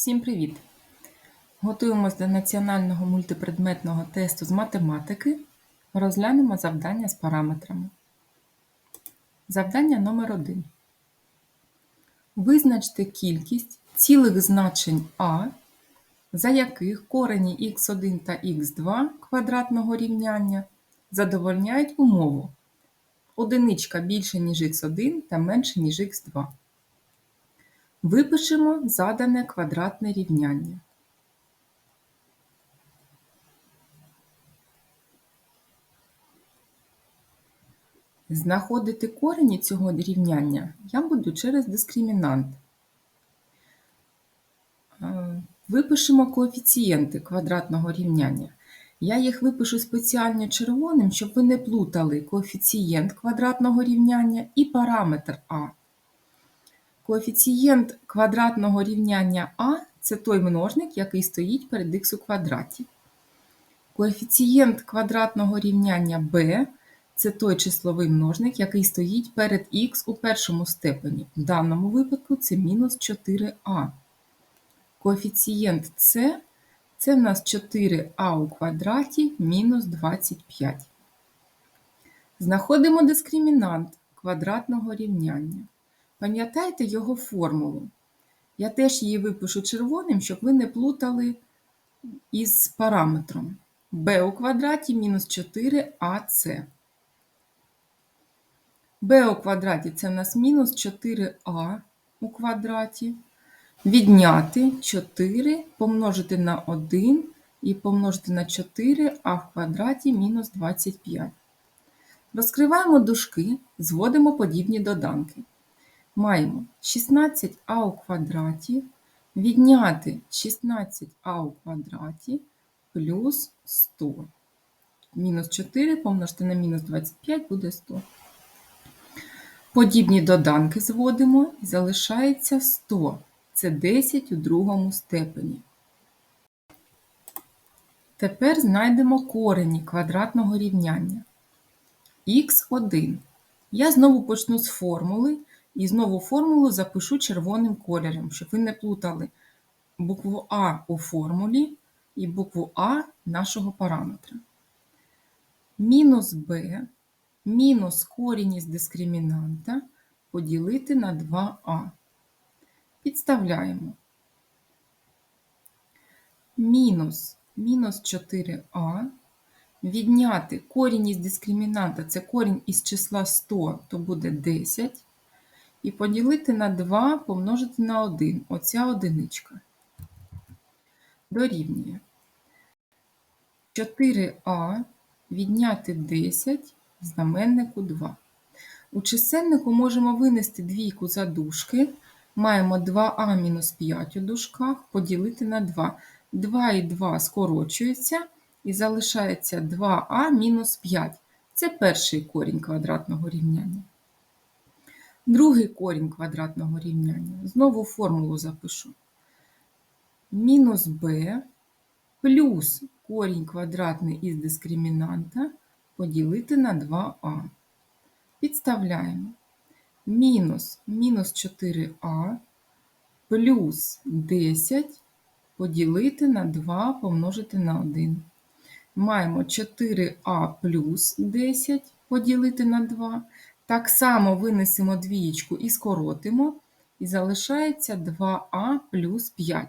Всім привіт! Готуємось до національного мультипредметного тесту з математики. Розглянемо завдання з параметрами. Завдання номер 1 Визначте кількість цілих значень А, за яких корені х1 та х2 квадратного рівняння задовольняють умову одиничка більше, ніж х1 та менше, ніж х2. Випишемо задане квадратне рівняння. Знаходити корені цього рівняння я буду через дискримінант. Е, Випишемо коефіцієнти квадратного рівняння. Я їх випишу спеціально червоним, щоб ви не плутали коефіцієнт квадратного рівняння і параметр А. Коефіцієнт квадратного рівняння А це той множник, який стоїть перед х у квадраті. Коефіцієнт квадратного рівняння b це той числовий множник, який стоїть перед х у першому степені. В даному випадку це мінус 4а. Коефіцієнт С це в нас 4а у квадраті мінус 25. Знаходимо дискримінант квадратного рівняння. Пам'ятаєте його формулу? Я теж її випишу червоним, щоб ви не плутали із параметром b у квадраті мінус 4ac. b у квадраті це в нас мінус 4а у квадраті. Відняти 4 помножити на 1 і помножити на 4а в квадраті мінус 25. Розкриваємо дужки, зводимо подібні доданки маємо 16а у квадраті відняти 16а у квадраті плюс 100. Мінус 4 помножити на мінус 25 буде 100. Подібні доданки зводимо і залишається 100. Це 10 у другому степені. Тепер знайдемо корені квадратного рівняння. х1. Я знову почну з формули і знову формулу запишу червоним кольором, щоб ви не плутали букву А у формулі і букву А нашого параметра. Мінус b мінус корінь із дискримінанта поділити на 2а. Підставляємо. Мінус мінус 4а. Відняти корінь із дискримінанта це корінь із числа 100, то буде 10 і поділити на 2 помножити на 1. Оця одиничка. Дорівнює 4а відняти 10 в знаменнику 2. У чисельнику можемо винести двійку за дужки. Маємо 2а мінус 5 у дужках, поділити на 2. 2 і 2 скорочуються і залишається 2а мінус 5. Це перший корінь квадратного рівняння. Другий корінь квадратного рівняння. Знову формулу запишу. Мінус b плюс корінь квадратний із дискримінанта поділити на 2а. Підставляємо. Мінус мінус 4а плюс 10 поділити на 2 помножити на 1. Маємо 4а плюс 10 поділити на 2. Так само винесемо двієчку і скоротимо, і залишається 2а плюс 5.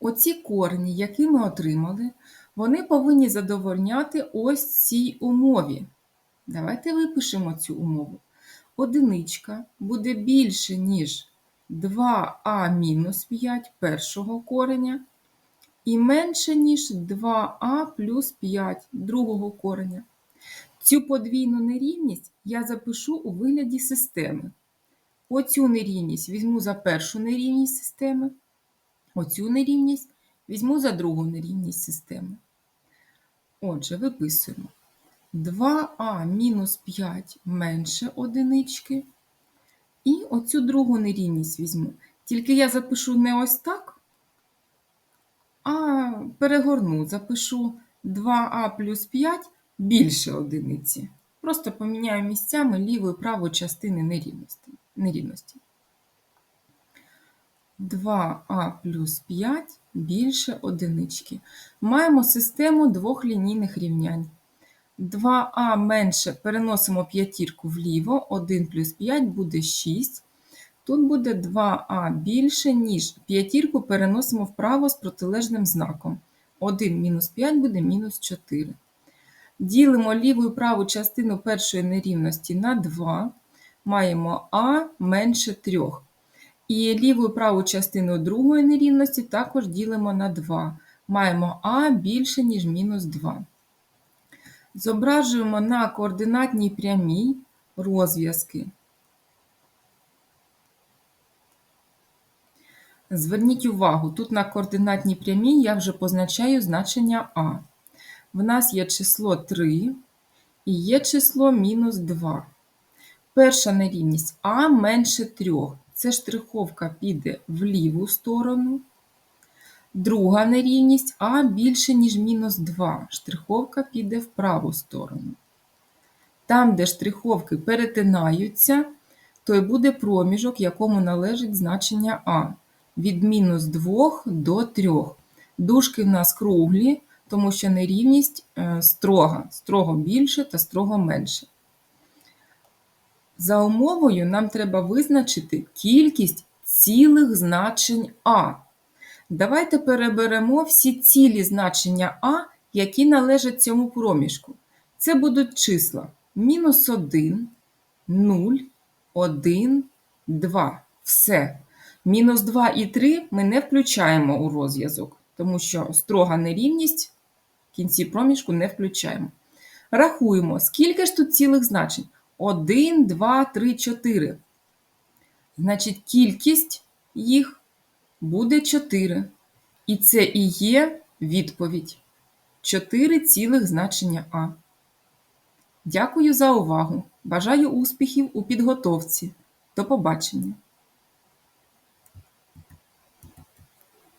Оці корені, які ми отримали, вони повинні задовольняти ось цій умові. Давайте випишемо цю умову. Одиничка буде більше, ніж 2а мінус 5 першого кореня, і менше, ніж 2а плюс 5 другого кореня. Цю подвійну нерівність я запишу у вигляді системи. Оцю нерівність візьму за першу нерівність системи, оцю нерівність візьму за другу нерівність системи. Отже, виписуємо 2а мінус 5 менше одинички. І оцю другу нерівність візьму. Тільки я запишу не ось так, а перегорну, запишу 2а плюс 5 більше одиниці. Просто поміняю місцями ліву і праву частини нерівності. нерівності. 2а плюс 5 більше одинички. Маємо систему двох лінійних рівнянь. 2а менше переносимо п'ятірку вліво, 1 плюс 5 буде 6. Тут буде 2а більше, ніж п'ятірку переносимо вправо з протилежним знаком. 1 мінус 5 буде мінус 4. Ділимо ліву і праву частину першої нерівності на 2. Маємо а менше 3. І ліву і праву частину другої нерівності також ділимо на 2. Маємо а більше, ніж мінус 2. Зображуємо на координатній прямій розв'язки. Зверніть увагу, тут на координатній прямій я вже позначаю значення а. В нас є число 3 і є число мінус 2. Перша нерівність а менше 3. Це штриховка піде в ліву сторону. Друга нерівність а більше, ніж мінус 2. Штриховка піде в праву сторону. Там, де штриховки перетинаються, то й буде проміжок, якому належить значення а від мінус 2 до 3. Дужки в нас круглі, тому що нерівність е, строга, строго більше та строго менше. За умовою нам треба визначити кількість цілих значень А. Давайте переберемо всі цілі значення А, які належать цьому проміжку. Це будуть числа мінус 1, 0, 1, 2. Все. Мінус 2 і 3 ми не включаємо у розв'язок, тому що строга нерівність кінці проміжку не включаємо. Рахуємо, скільки ж тут цілих значень? 1, 2, 3, 4. Значить, кількість їх буде 4. І це і є відповідь. 4 цілих значення А. Дякую за увагу. Бажаю успіхів у підготовці. До побачення!